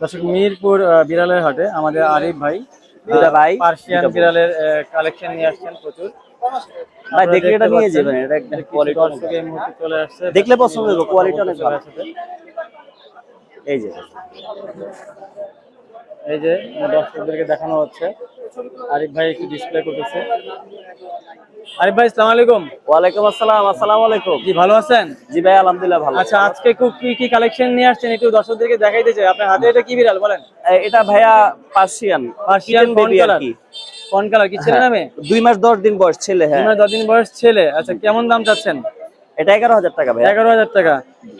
দর্শক মিরপুর বিড়ালের হাটে আমাদের আরিফ ভাই দুটা ভাই, পার্সিয়ান। বিড়ালের কালেকশন নিয়ে আসছেন প্রচুর। ভাই দেখলে এটা নিয়ে যাবেন এটা একটা কোয়ালিটি দর্শক এই মুহূর্তে চলে আসছে। দেখলে পছন্দ হবে, quality অনেক ভালো। এই যে। এই যে দর্শকদেরকে দেখানো হচ্ছে। আরিফ ভাই একটু ডিসপ্লে করতেছে। আরিফ ভাই আসসালামু আলাইকুম। ওয়ালাইকুম আসসালাম আসসালামু আলাইকুম। জি ভালো আছেন? জি ভাই আলহামদুলিল্লাহ ভালো। আচ্ছা আজকে খুব কি কি কালেকশন নিয়ে আসছেন একটু দর্শকদেরকে দেখাইতে চাই। আপনার হাতে এটা কি বিড়াল বলেন? এটা ভাইয়া পার্সিয়ান পার্সিয়ান baby আর কি। ফন কালার কি ছেলে হ্যাঁ। নামে? দুই মাস দশ দিন বয়স ছেলে হ্যাঁ। আপনার দশ দিন বয়স ছেলে। আচ্ছা কেমন দাম চাচ্ছেন? এটা এগারো হাজার টাকা ভাই এগারো হাজার টাকা।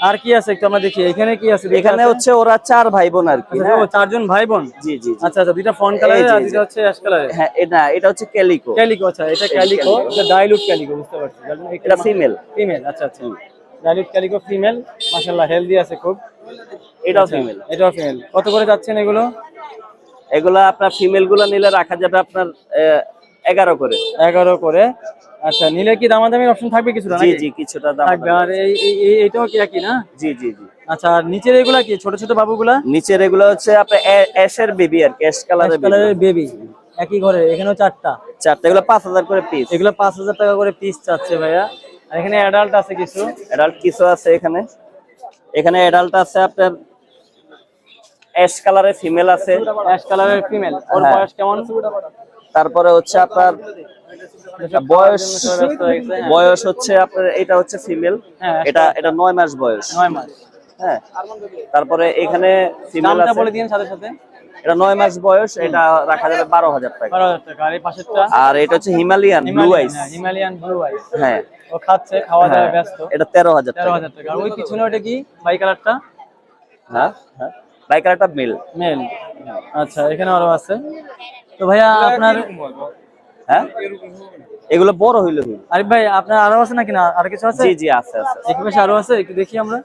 আর কি আছে একটু আমরা দেখি এখানে কি আছে? এখানে হচ্ছে ওরা চার ভাই বোন আর কি আচ্ছা, হ্যাঁ? চারজন ভাই বোন জি জি। আচ্ছা আচ্ছা দুইটা ফন কালার আর দুইটা হচ্ছে অ্যাশ হ্যাঁ এটা এটা হচ্ছে ক্যালিকো। ক্যালিকো আচ্ছা এটা ক্যালিকো এটা ডাইলুট ক্যালিকো বুঝতে পারছি। এটা ফিমেল ফিমেল আচ্ছা আচ্ছা। ডাইলুট ক্যালিকো ফিমেল মাশাআল্লাহ হেলদি আছে খুব। এটাও আচ্ছা, ফিমেল এটাও ফিমেল কত করে যাচ্ছেন এগুলো? এগুলা আপনার ফিমেলগুলা নিলে রাখা যাবে আপনার এগারো করে। এগারো করে। আচ্ছা নিলে কি দামাদামির অপশন থাকবে কিছুটা জি জি কিছুটা দাম থাকবে আর এই এই- এই- এইটাও কি একই না? জি জি জি। আচ্ছা আর নিচের এগুলা কি? ছোট ছোট বাবুগুলা? নিচের এগুলা হচ্ছে আপনার অ্যাশের বেবি আর কি অ্যাশ কালারের কালারের বেবি একই ঘরে এখানেও চারটা। চারটা এগুলো পাঁচ হাজার করে পিস এগুলো পাঁচ হাজার টাকা করে পিস চাচ্ছে ভাইয়া। আর এখানে অ্যাডাল্ট আছে কিছু? অ্যাডাল্ট কিছু আছে এখানে। এখানে অ্যাডাল্ট আছে আপনার অ্যাশ কালারের ফিমেল আছে। অ্যাশ কালারের ফিমেল ওর হ্যাঁ। বয়স কেমন? তারপরে হচ্ছে আপনার বয়স। বয়স হচ্ছে আপনার এটা হচ্ছে ফিমেল। হ্যাঁ, এটা এটা নয় মাস বয়স। নয় মাস। হ্যাঁ। তারপরে এখানে ফিমেল আছে। বলে দিন সাথে সাথে। এটা নয় মাস বয়স এটা রাখা যাবে বারো হাজার টাকা। আর এই পাশেরটা? আর এটা হচ্ছে Himalayan blue ice Himalayan blue ice হ্যাঁ। ও খাচ্ছে খাওয়া দাওয়া হ্যাঁ, ব্যস্ত। এটা তেরো হাজার তেরো হাজার টাকা। আর ওই পিছনে ওটা কি? বাই কালারটা? হ্যাঁ হ্যাঁ। বাইকারটা মিল। মেল। আচ্ছা এখানে আরও আছে। তো ভাইয়া আপনার হ্যাঁ এগুলো বড় হইল আরে ভাই আপনার আরও আছে নাকি না? আর কিছু আছে? জি জি আছে আছে। এই পাশে আরও আছে একটু দেখি আমরা।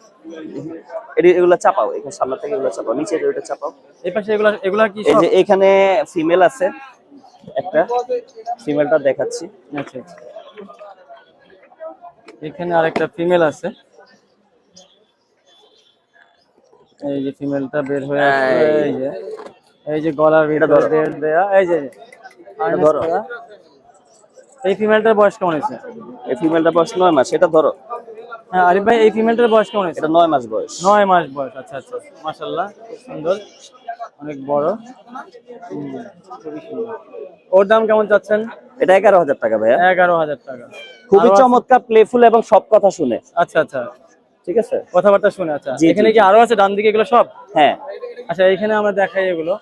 এটি- এগুলো চাপাও এখানে সামনে থেকে এগুলো চাপাও নিচে ওইটা চাপাও। এই পাশে এগুলা এগুলা কি এই যে এখানে ফিমেল আছে একটা। ফিমেলটা দেখাচ্ছি। আচ্ছা আচ্ছা। এখানে আরেকটা ফিমেল আছে। এই যে ফিমেলটা বের হয়ে আসছে। এই যে। এই যে গলার ভিতরে দেয়া এই যে ধরো। এই ফিমেলটার বয়স কেমন হয়েছে? এই ফিমেলটা বয়স নয় মাস এটা ধরো। হ্যাঁ আরিফ ভাই এই ফিমেলটার বয়স কেমন হয়েছে? এটা নয় মাস বয়স। নয় মাস বয়স আচ্ছা আচ্ছা। মাশাল্লাহ খুব সুন্দর। অনেক বড়। ওর দাম কেমন চাচ্ছেন? এটা এগারো হাজার টাকা ভাইয়া। এগারো হাজার টাকা। খুবই চমৎকার প্লেফুল এবং সব কথা শুনে। আচ্ছা আচ্ছা। ঠিক আছে? কথাবার্তা শুনে আচ্ছা। এখানে কি আরও আছে? ডান দিকে এগুলো সব? হ্যাঁ। আচ্ছা এখানে আমরা দেখাই এগুলো।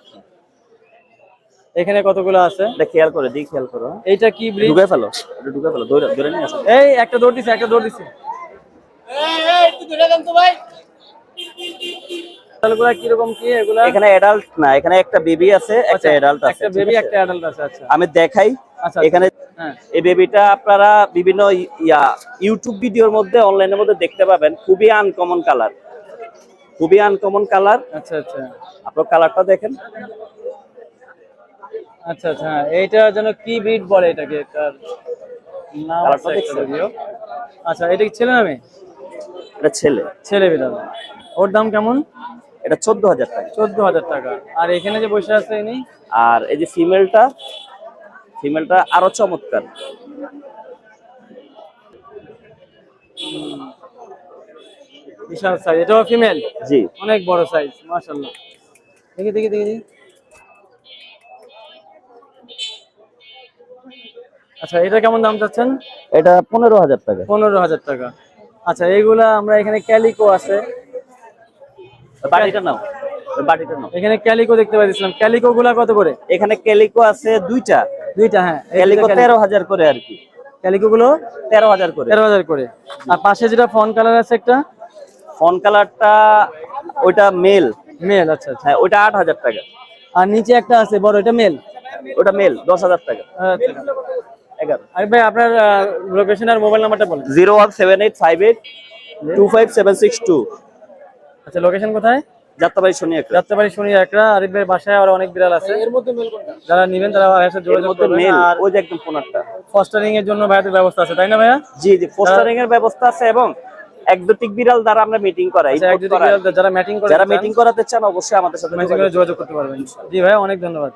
এখানে কতগুলো আছে? এটা খেয়াল করে দিই খেয়াল করো। এইটা কি ব্রিড ঢুকে ফেলো এটা ঢুকে ফেলো ধরে ধরে নিয়ে আসো। এই একটা দৌড় দিছে একটা দৌড় দিছে। এগুলা কীরকম কি এগুলা? এখানে অ্যাডাল্ট না এখানে একটা বেবি আছে একটা অ্যাডাল্ট আছে একটা বেবি একটা অ্যাডাল্ট আছে আচ্ছা। আমি দেখাই আচ্ছা এখানে হ্যাঁ। এই বেবিটা আপনারা বিভিন্ন ইয়া ইউটিউব ভিডিওর মধ্যে অনলাইনের মধ্যে দেখতে পাবেন খুবই আনকমন কালার খুবই আনকমন কালার আচ্ছা আচ্ছা। আপনার কালারটা দেখেন। আচ্ছা আচ্ছা হ্যাঁ, এইটা যেন কি ব্রিড বলে এটাকে? তার নাম। আচ্ছা এটা কি ছেলে নামে? এটা ছেলে। ছেলে বিড়াল। ওর দাম কেমন? এটা চোদ্দ হাজার টাকা। চোদ্দ হাজার টাকা। আর এখানে যে বসে আছে ইনি? আর এই যে ফিমেলটা ফিমেলটা আরও চমৎকার। বিশাল সাইজ এটাও ফিমেল জি। অনেক বড় সাইজ মাশাআল্লাহ। দেখি দেখি দেখি দেখি। আচ্ছা এটা কেমন দাম চাচ্ছেন? এটা পনেরো হাজার টাকা। পনেরো হাজার টাকা। আচ্ছা এইগুলা আমরা এখানে ক্যালিকো আছে। বাটিটা নাও। এখানে ক্যালিকো দেখতে পাচ্ছিলাম ক্যালিকো গুলা কত করে? এখানে ক্যালিকো আছে দুইটা। দুইটা হ্যাঁ। ক্যালিকো তেরো হাজার করে আর কি। ক্যালিকো গুলো তেরো হাজার করে। তেরো হাজার করে। আর পাশে যেটা ফন কালার আছে একটা? ফোন কালারটা ওইটা মেল। মেল আচ্ছা আচ্ছা। হ্যাঁ ওইটা আট হাজার টাকা। আর নিচে একটা আছে বড় এটা মেল? ওটা মেল দশ হাজার টাকা। আচ্ছা। এগারো। আরে ভাই আপনার লোকেশন আর মোবাইল নাম্বারটা বলেন। Zero one seven eight five eight two five seven six two. আচ্ছা লোকেশন কোথায়? যাত্রাবাড়ি শনি একটা যাত্রাবাড়ি শুনি একটা আরিফ ভাইয়ের বাসায় আর অনেক বিড়াল আছে। এর মধ্যে মেল কোনটা? যারা নেবেন তারা ভাইয়ের সাথে যোগাযোগ মধ্যে করবেন। মেল আর ওই যে একদম ফোনারটা ফস্টারিং এর জন্য ভাইয়াদের ব্যবস্থা আছে তাই না ভাইয়া? জি জি পোস্টারিং এর ব্যবস্থা আছে এবং একদোটিক বিড়াল দ্বারা আমরা মিটিং করাই আচ্ছা, যারা ম্যাটিং করে যারা মিটিং করাতে চান অবশ্যই আমাদের সাথে যোগাযোগ করতে পারবেন। জি ভাই অনেক ধন্যবাদ।